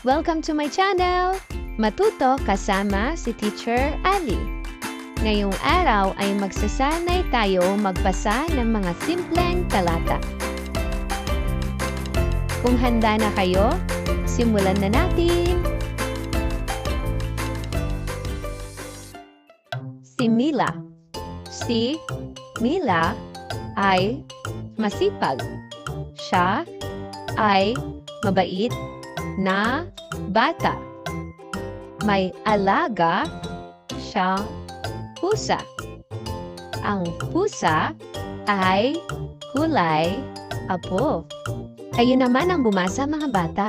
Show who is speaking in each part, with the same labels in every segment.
Speaker 1: Welcome to my channel! Matuto kasama si Teacher Ali. Ngayong araw ay magsasanay tayo magbasa ng mga simpleng talata. Kung handa na kayo, simulan na natin! Si Mila Si Mila ay masipag. Siya ay mabait na bata. May alaga siyang pusa. Ang pusa ay kulay apo. Kayo naman ang bumasa mga bata.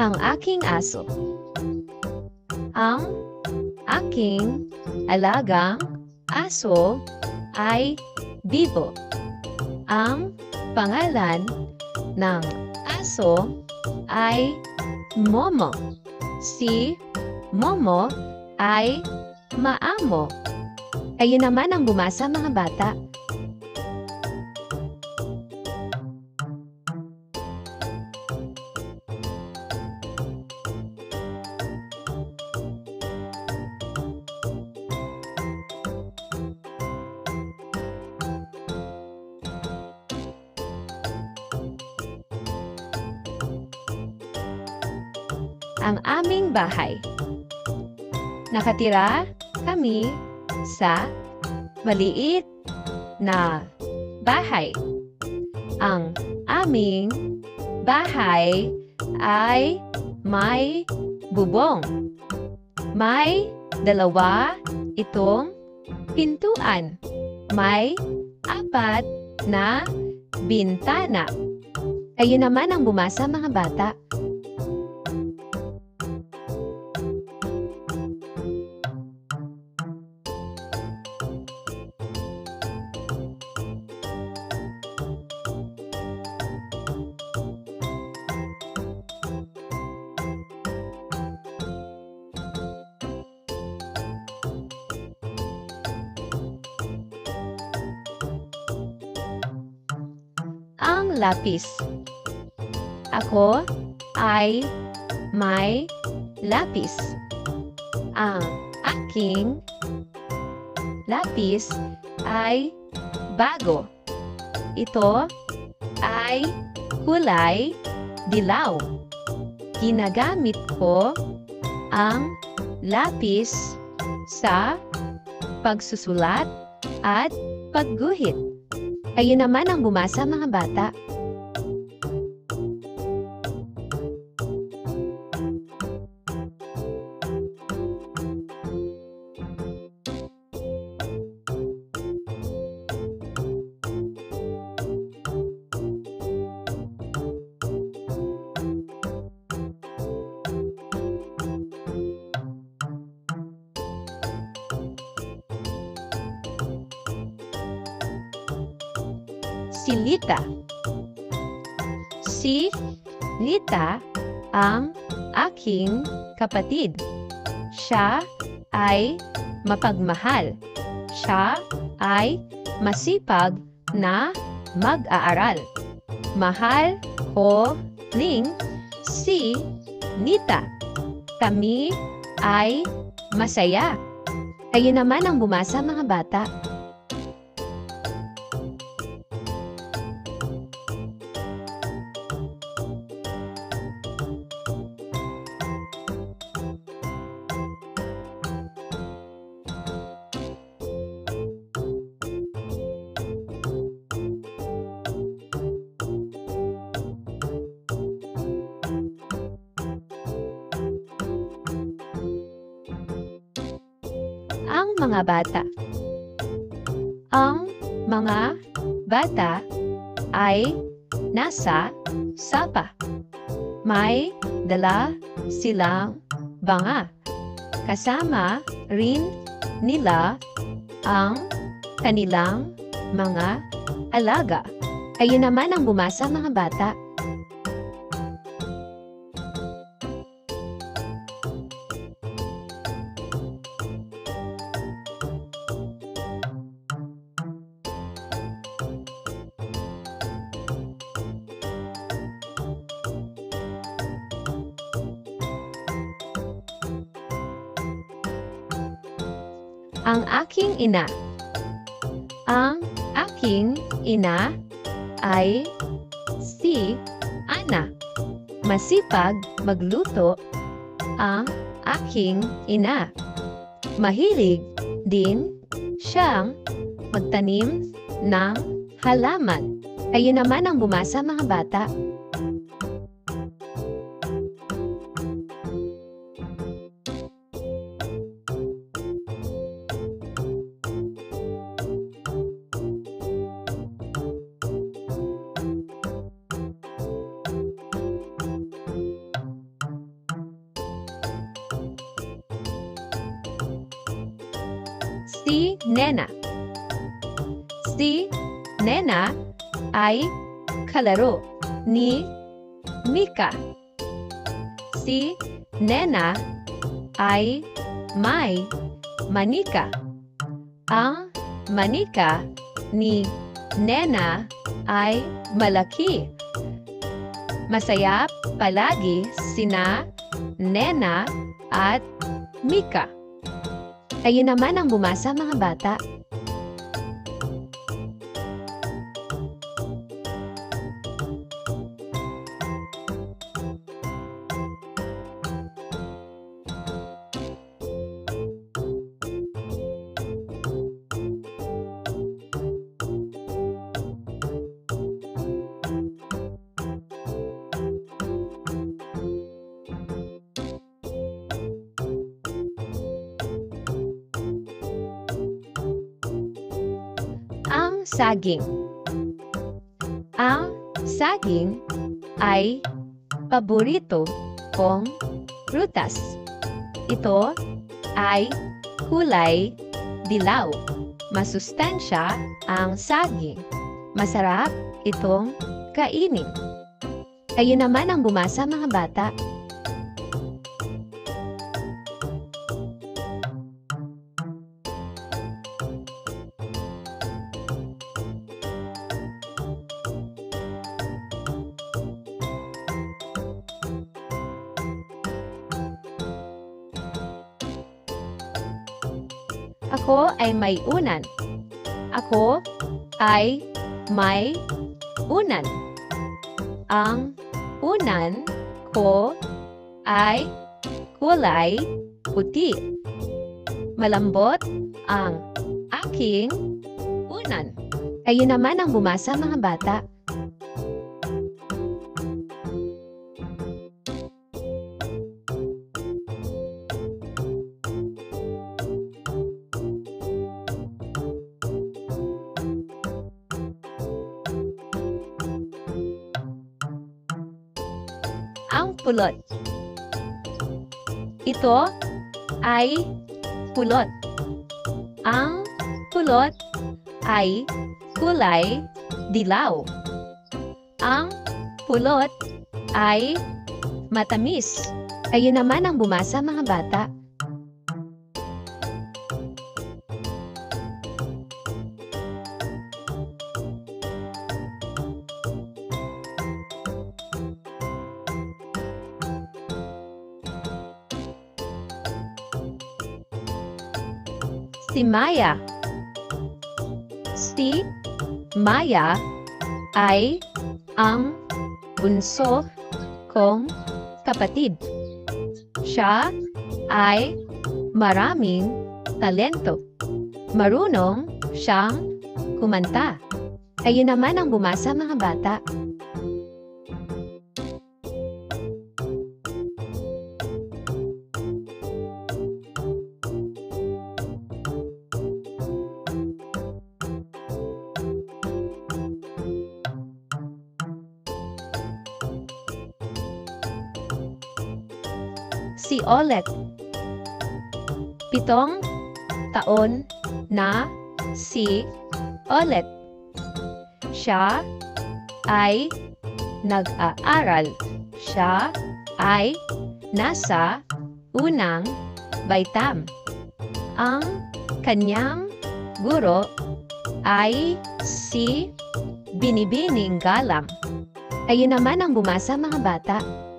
Speaker 1: Ang aking aso. Ang aking alagang aso ay Bibo. Ang pangalan ng aso ay Momo. Si Momo ay maamo. Kayo naman ang bumasa mga bata. Ang aming bahay. Nakatira kami sa maliit na bahay. Ang aming bahay ay may bubong. May dalawa itong pintuan. May apat na bintana. Kayo naman ang bumasa mga bata. Ang lapis. Ako ay may lapis. Ang aking lapis ay bago. Ito ay kulay dilaw. Ginagamit ko ang lapis sa pagsusulat at pagguhit. Kayo naman ang bumasa mga bata. Si Lita. Si Lita ang aking kapatid. Siya ay mapagmahal. Siya ay masipag na mag-aaral. Mahal ko ring si Nita. Kami ay masaya. Kayo naman ang bumasa mga bata. Mga bata. Ang mga bata ay nasa sapa. May dala silang banga. Kasama rin nila ang kanilang mga alaga. Kayo naman ang bumasa mga bata. Ang aking ina. Ang aking ina ay si Ana. Masipag magluto ang aking ina. Mahilig din siyang magtanim ng halaman. Kayo naman ang bumasa mga bata. Si Nena. Si Nena ay kalaro ni Mika. Si Nena ay may manika. Ang manika ni Nena ay malaki. Masaya palagi sina Nena at Mika. Kayo naman ang bumasa mga bata. Saging. Ang saging ay paborito kong prutas. Ito ay kulay dilaw. Masustansya ang saging. Masarap itong kainin. Kayo naman ang bumasa mga bata. Ako ay may unan. Ako ay may unan. Ang unan ko ay kulay puti. Malambot ang aking unan. Kayo naman ang bumasa mga bata. Pulot. Ito ay pulot. Ang pulot ay kulay dilaw. Ang pulot ay matamis. Kayo naman ang bumasa mga bata. Si Maya. Si Maya ay ang bunso kong kapatid. Siya ay maraming talento. Marunong siyang kumanta. Kayo naman ang bumasa mga bata. Si Olet. Pitong taon na si ulit. Siya ay nag-aaral. Siya ay nasa unang baitam. Ang kanyang guro ay si Binibining Galam. Ayun naman ang bumasa mga bata.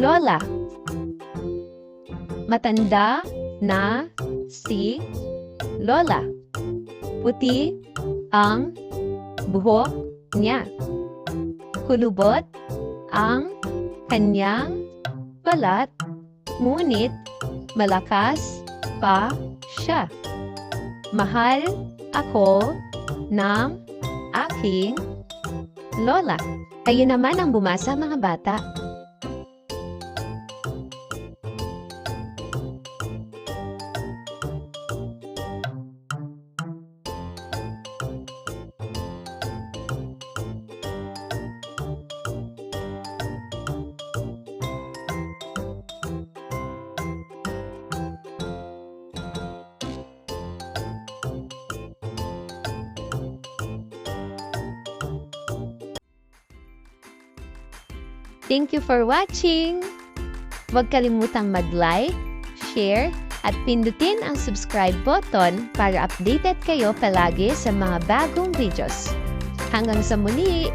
Speaker 1: Lola. Matanda na si Lola. Puti ang buhok niya. Kulubot ang kanyang balat, ngunit malakas pa siya. Mahal ako ng aking lola. Ayun naman ang bumasa mga bata. Thank you for watching! Huwag kalimutang mag-like, share, at pindutin ang subscribe button para updated kayo palagi sa mga bagong videos. Hanggang sa muli!